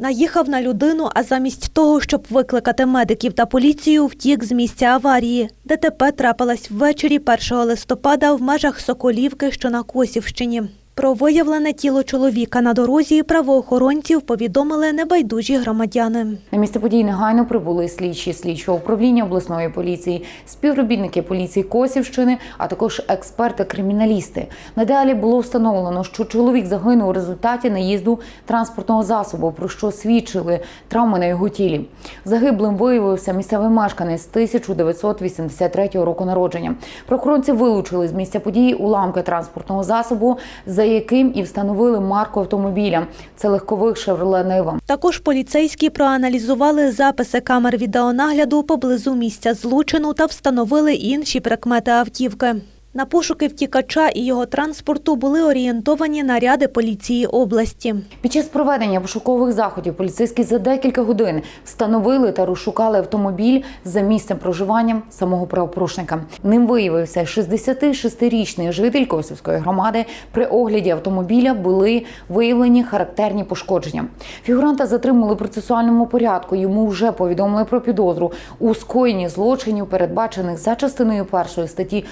Наїхав на людину, а замість того, щоб викликати медиків та поліцію, втік з місця аварії. ДТП трапилась ввечері 1 листопада в межах Соколівки, що на Косівщині. Про виявлене тіло чоловіка на дорозі правоохоронців повідомили небайдужі громадяни. На місце подій негайно прибули слідчі слідчого управління обласної поліції, співробітники поліції Косівщини, а також експерти-криміналісти. Надалі було встановлено, що чоловік загинув у результаті наїзду транспортного засобу, про що свідчили травми на його тілі. Загиблим виявився місцевий мешканець 1983 року народження. Прокуронці вилучили з місця події уламки транспортного засобу, за яким і встановили марку автомобіля. Це легкових «Шевроле Нива». Також поліцейські проаналізували записи камер відеонагляду поблизу місця злочину та встановили інші прикмети автівки. На пошуки втікача і його транспорту були орієнтовані наряди поліції області. Під час проведення пошукових заходів поліцейські за декілька годин встановили та розшукали автомобіль за місцем проживання самого правопорушника. Ним виявився 66-річний житель Косівської громади. При огляді автомобіля були виявлені характерні пошкодження. Фігуранта затримали в процесуальному порядку. Йому вже повідомили про підозру у скоєнні злочинів, передбачених за частиною першої статті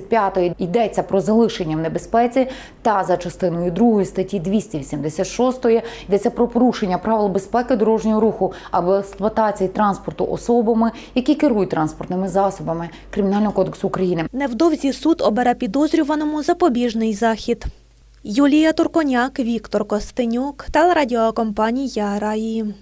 135 йдеться про залишення в небезпеці, та за частиною другої статті 286 йдеться про порушення правил безпеки дорожнього руху або експлуатації транспорту особами, які керують транспортними засобами Кримінального кодексу України. Невдовзі суд обере підозрюваному запобіжний захід. Юлія Турконяк, Віктор Костенюк, телерадіокомпанія Раї.